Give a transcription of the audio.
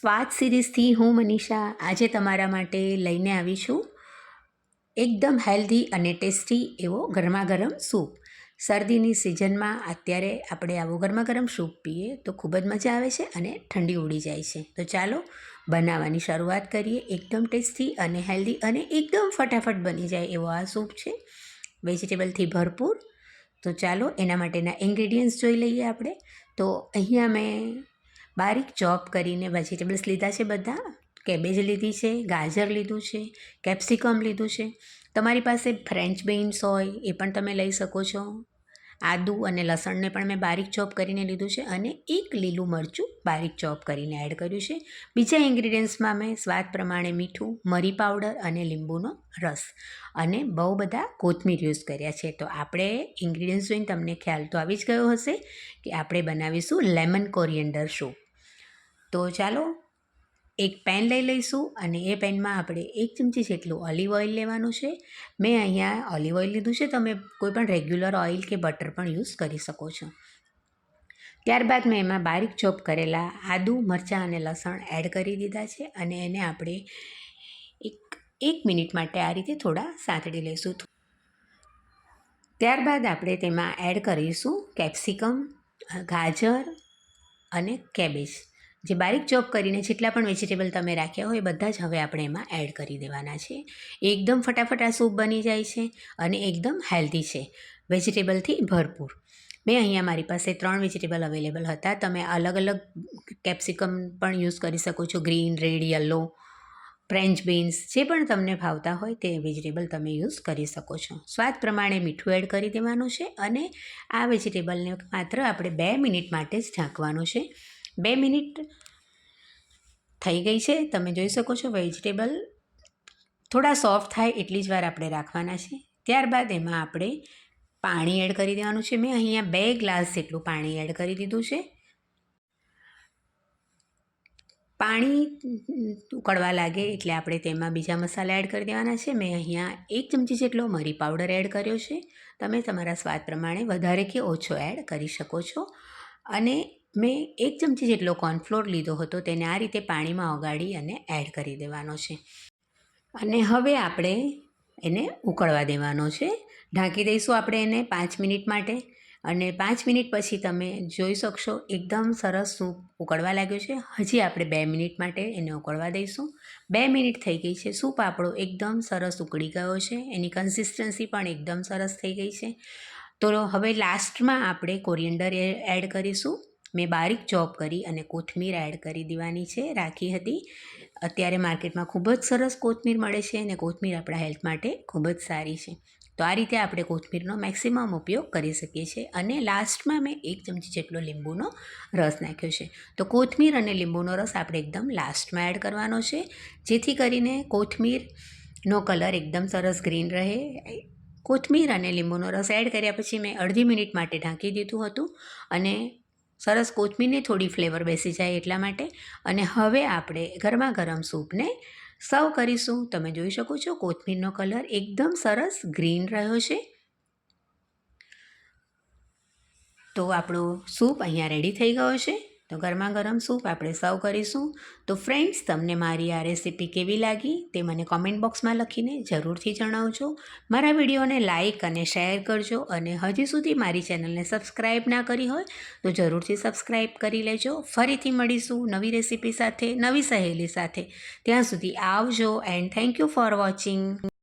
સ્વાદ સિરીઝથી હું, મનીષા, આજે તમારા માટે લઈને આવી છું એકદમ હેલ્ધી અને ટેસ્ટી એવો ગરમા ગરમ સૂપ. શરદીની સિઝનમાં અત્યારે આપણે આવો ગરમા ગરમ સૂપ પીએ તો ખૂબ જ મજા આવે છે અને ઠંડી ઉડી જાય છે. તો ચાલો, બનાવવાની શરૂઆત કરીએ. એકદમ ટેસ્ટી અને હેલ્ધી અને એકદમ ફટાફટ બની જાય એવો આ સૂપ છે. વેજીટેબલથી ભરપૂર. તો ચાલો, એના માટેના ઇન્ગ્રેડિયન્ટ્સ જોઈ લઈએ આપણે. તો અહીંયા મેં બારીક ચોપ કરીને વેજીટેબલ્સ લીધા છે બધા? કેબેજ લીધી છે, ગાજર લીધું છે, કેપ્સિકમ લીધું છે. તમારી પાસે ફ્રેન્ચ બીન્સ હોય એ પણ તમે લઈ શકો છો. આદું અને લસણને પણ મેં બારીક ચોપ કરીને લીધું છે અને એક લીલું મરચું બારીક ચોપ કરીને એડ કર્યું છે. બીજા ઇન્ગ્રીડિયન્ટ્સમાં મેં સ્વાદ પ્રમાણે મીઠું, મરી પાવડર અને લીંબુનો રસ અને બહુ બધા કોથમીર યુઝ કર્યા છે. તો આપણે ઇન્ગ્રીડિયન્ટ્સ જોઈને તમને ખ્યાલ તો આવી જ ગયો હશે કે આપણે બનાવીશું લેમન કોરિયન્ડર સૂપ તો ચાલો એક પેન લઈ લઈશું અને એ પેનમાં આપણે એક ચમચી જેટલું ઓલિવ ઓઇલ લેવાનું છે. મેં અહીંયા ઓલિવ ઓઇલ લીધું છે, તમે કોઈપણ રેગ્યુલર ઓઇલ કે બટર પણ યુઝ કરી શકો છો. ત્યારબાદ મેં એમાં બારીક ચોપ કરેલા આદું, મરચાં અને લસણ એડ કરી દીધા છે અને એને આપણે એક એક મિનિટ માટે આ રીતે થોડા સાંતળી લઈશું. ત્યારબાદ આપણે તેમાં એડ કરીશું કેપ્સિકમ, ગાજર અને કેબેજ. જે બારીક ચોપ કરીને જેટલા પણ વેજીટેબલ તમે રાખ્યા હોય એ બધા જ હવે આપણે એમાં એડ કરી દેવાના છે. એકદમ ફટાફટ આ સૂપ બની જાય છે અને એકદમ હેલ્ધી છે. વેજીટેબલથી ભરપૂર. મેં અહીંયા મારી પાસે ત્રણ વેજીટેબલ અવેલેબલ હતા. તમે અલગ અલગ કેપ્સિકમ પણ યુઝ કરી શકો છો. Green, red, yellow, French beans જે પણ તમને ભાવતા હોય તે વેજીટેબલ તમે યુઝ કરી શકો છો. સ્વાદ પ્રમાણે મીઠું એડ કરી દેવાનું છે અને આ વેજીટેબલને માત્ર આપણે બે મિનિટ માટે જ ઢાંકવાનું છે. બે મિનિટ થઈ ગઈ છે. તમે જોઈ શકો છો વેજીટેબલ થોડા સોફ્ટ થાય એટલી જ વાર આપણે રાખવાના છે. ત્યારબાદ એમાં આપણે પાણી એડ કરી દેવાનું છે. મેં અહીંયા બે ગ્લાસ જેટલું પાણી એડ કરી દીધું છે. પાણી ઉકળવા લાગે એટલે આપણે તેમાં બીજા મસાલા એડ કરી દેવાના છે. મેં અહીંયા એક ચમચી જેટલો મરી પાવડર એડ કર્યો છે. તમે તમારા સ્વાદ પ્રમાણે વધારે કે ઓછો એડ કરી શકો છો. અને મેં એક ચમચી જેટલો કોર્નફ્લોર લીધો હતો તેને આ રીતે પાણીમાં ઓગાળી અને એડ કરી દેવાનો છે. અને હવે આપણે એને ઉકળવા દેવાનો છે. ઢાંકી દઈશું આપણે એને પાંચ મિનિટ માટે. અને પાંચ મિનિટ પછી તમે જોઈ શકશો એકદમ સરસ સૂપ ઉકળવા લાગ્યો છે. હજી આપણે બે મિનિટ માટે એને ઉકળવા દઈશું. બે મિનિટ થઈ ગઈ છે. સૂપ આપણો એકદમ સરસ ઉકળી ગયો છે. એની કન્સિસ્ટન્સી પણ એકદમ સરસ થઈ ગઈ છે. તો હવે લાસ્ટમાં આપણે કોરિયન્ડર એડ કરીશું. મેં બારીક ચોપ કરી અને કોથમીર એડ કરી દેવાની છે, રાખી હતી. અત્યારે માર્કેટમાં ખૂબ જ સરસ કોથમીર મળે છે અને કોથમીર આપણા હેલ્થ માટે ખૂબ જ સારી છે. તો આ રીતે આપણે કોથમીરનો મેક્સિમમ ઉપયોગ કરી શકીએ છીએ અને લાસ્ટમાં મેં એક ચમચી જેટલો લીંબુનો રસ નાખ્યો છે. તો કોથમીર અને લીંબુનો રસ આપણે એકદમ લાસ્ટમાં એડ કરવાનો છે, જેથી કરીને કોથમીરનો કલર એકદમ સરસ ગ્રીન રહે. કોથમીર અને લીંબુનો રસ એડ કર્યા પછી મેં અડધી મિનિટ માટે ઢાંકી દીધું હતું અને સરસ કોથમીરની થોડી ફ્લેવર બેસી જાય એટલા માટે. અને હવે આપણે ગરમા ગરમ સૂપને સર્વ કરીશું. તમે જોઈ શકો છો કોથમીરનો કલર એકદમ સરસ ગ્રીન રહ્યો છે. તો આપણો સૂપ અહીંયા રેડી થઈ ગયો છે. તો ગરમા ગરમ સૂપ આપણે સર્વ કરીશું. તો ફ્રેન્ડ્સ, તમને મારી આ રેસીપી કેવી લાગી તે મને કોમેન્ટ બોક્સમાં લખીને જરૂરથી જણાવજો. મારા વિડીયોને લાઇક અને શેર કરજો અને હજી સુધી મારી ચેનલને સબસ્ક્રાઈબ ના કરી હોય તો જરૂરથી સબસ્ક્રાઈબ કરી લેજો. ફરીથી મળીશું નવી રેસીપી સાથે, નવી સહેલી સાથે. ત્યાં સુધી આવજો and thank you for watching